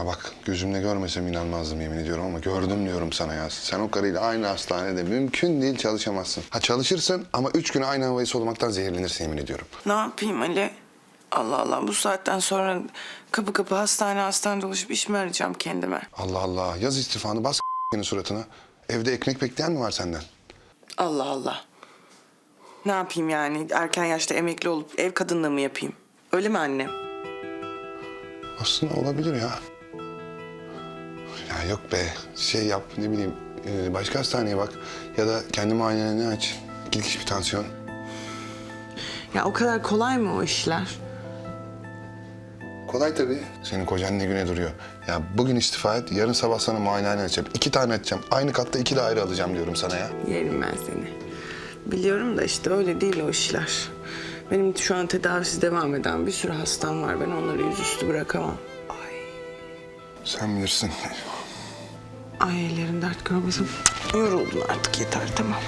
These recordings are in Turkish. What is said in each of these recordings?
Ya bak gözümle görmesem inanmazdım yemin ediyorum ama gördüm diyorum sana ya. Sen o karıyla aynı hastanede mümkün değil çalışamazsın. Ha çalışırsın ama üç gün aynı havayı solumaktan zehirlenirsin yemin ediyorum. Ne yapayım Ali? Allah Allah bu saatten sonra kapı kapı hastane hastane dolaşıp iş mi arayacağım kendime? Allah Allah yaz istifanı bas senin suratına. Evde ekmek bekleyen mi var senden? Allah Allah. Ne yapayım yani? Erken yaşta emekli olup ev kadınlığı mı yapayım? Öyle mi annem? Aslında olabilir ya. Ya yok be şey yap ne bileyim e, başka hastaneye bak ya da kendi muayeneni aç. İlk iş bir tansiyon. Ya o kadar kolay mı o işler? Kolay tabii. Senin kocan ne güne duruyor. Ya bugün istifa et, yarın sabah sana muayenehane açacağım. İki tane açacağım. Aynı katta iki de ayrı alacağım diyorum sana ya. Yerim ben seni. Biliyorum da işte öyle değil o işler. Benim şu an tedavisi devam eden bir sürü hastam var. Ben onları yüzüstü bırakamam. Ay, Sen bilirsin. Ay ellerim dert görmesin. Yoruldun artık yeter tamam.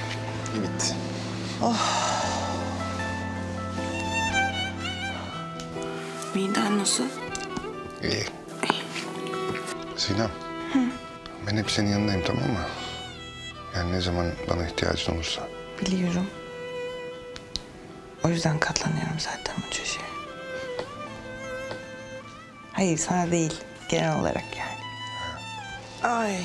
İyi bitti. Miden nasıl? İyi. Sinem. Ben hep senin yanındayım tamam mı? Yani ne zaman bana ihtiyacın olursa. Biliyorum. O yüzden katlanıyorum zaten bu şeye. Hayır sana değil. Genel olarak yani. Ay.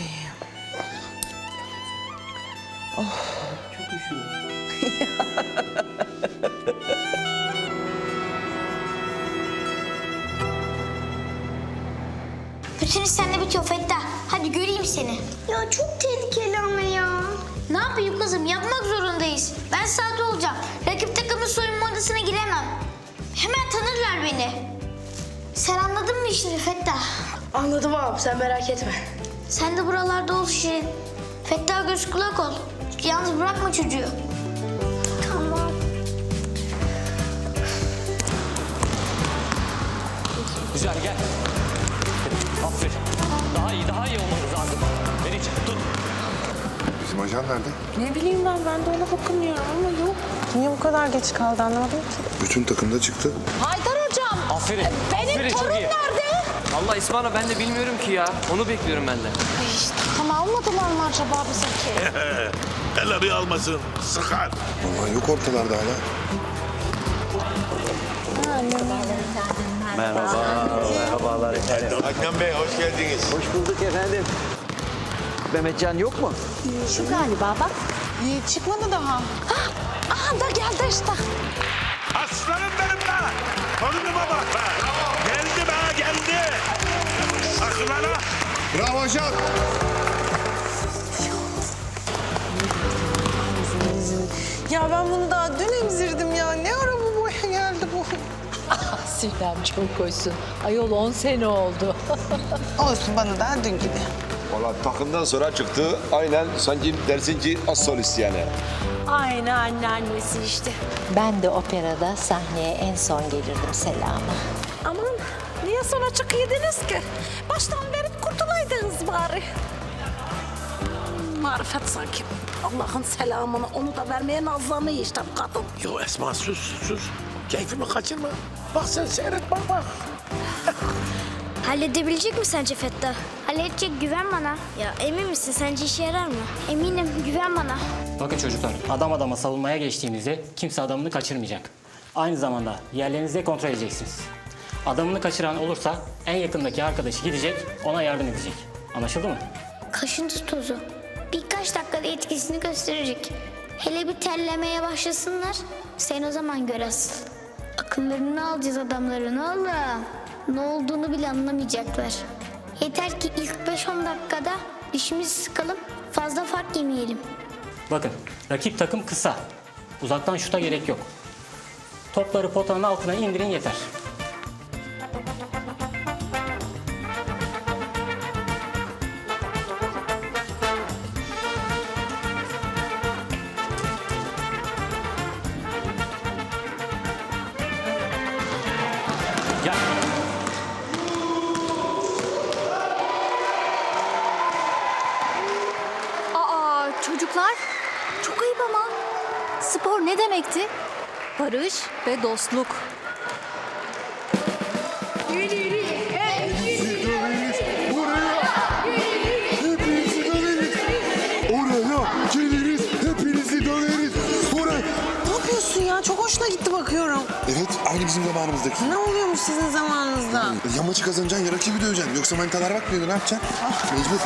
Bütün iş sende bitiyor Fettah. Hadi göreyim seni. Ya çok tehlikeli ama ya. Ne yapayım kızım? Yapmak zorundayız. Ben saat olacağım. Rakip takımın soyunma odasına giremem. Hemen tanırlar beni. Sen anladın mı işini Fettah? Anladım abi sen merak etme. Sen de buralarda ol Şirin. Fettah göz kulak ol. Yalnız bırakma çocuğu. Tamam. Güzel gel. Aferin. Daha iyi, daha iyi olmamız lazım. Meriç tut. Bizim ajan nerede? Ne bileyim ben, ben de ona bakınıyorum ama yok. Niye bu kadar geç kaldı anlamadım ki. Bütün takımda çıktı. Haydar hocam. Aferin. Benim Aferin, çok torun iyi. nerede? Allah İsmail ben de bilmiyorum ki ya. Onu bekliyorum ben de. Tam almadılar mı acaba bizimki? Hele bir almasın. Sıkar. Vallahi yok ortalarda hala. Hakan Bey hoş geldiniz. Hoş bulduk efendim. Mehmetcan yok mu? Şu galiba bak. Yiğit çıkmadı daha. Ah, aha da geldi işte. Aslanım Bravo ajan. Ya ben bunu daha dün emzirdim ya. Ne ara bu boya geldi bu? Sinem çok hoşsun. Ayol 10 sene oldu. Olsun bana daha dün gibi. Valla takımdan sonra çıktı. Aynen sanki dersinci az solist yani. Aynı anneannesi işte. Ben de operada sahneye en son gelirdim Selama. Aman niye sonra çıkıyordunuz ki? Baştan verip kurtulaydınız bari. Marifet sanki. Allah'ın selamını onu da vermeye nazlanıyor işte bu kadın. Yo Esma sus sus. Keyfimi kaçırma. Bak sen seyret bak bak. Halledebilecek mi sence Fettah? Halledecek güven bana. Ya emin misin sence işe yarar mı? Eminim güven bana. Bakın çocuklar, adam adama savunmaya geçtiğinizde kimse adamını kaçırmayacak. Aynı zamanda yerlerinizi de kontrol edeceksiniz. Adamını kaçıran olursa en yakındaki arkadaşı gidecek, ona yardım edecek. Anlaşıldı mı? Kaşıntı tozu. Birkaç dakikada etkisini gösterecek. Hele bir terlemeye başlasınlar. Sen o zaman gör asıl. Akıllarını alacağız adamların oğlum. Ne olduğunu bile anlamayacaklar. Yeter ki ilk 5-10 dakikada dişimizi sıkalım. Fazla fark yemeyelim. Bakın, rakip takım kısa. Uzaktan şuta gerek yok. Topları potanın altına indirin yeter. Gel. Aa çocuklar çok ayıp ama. Spor ne demekti? Barış ve dostluk. Yürü yürü. Ya? Çok hoşuna gitti bakıyorum. Evet, aynı bizim zamanımızdaki. Ne oluyormuş sizin zamanınızda? Ya maçı kazanacaksın ya rakibi döveceksin. Yoksa manitalar bakmıyordu ne yapacaksın? Mecbur.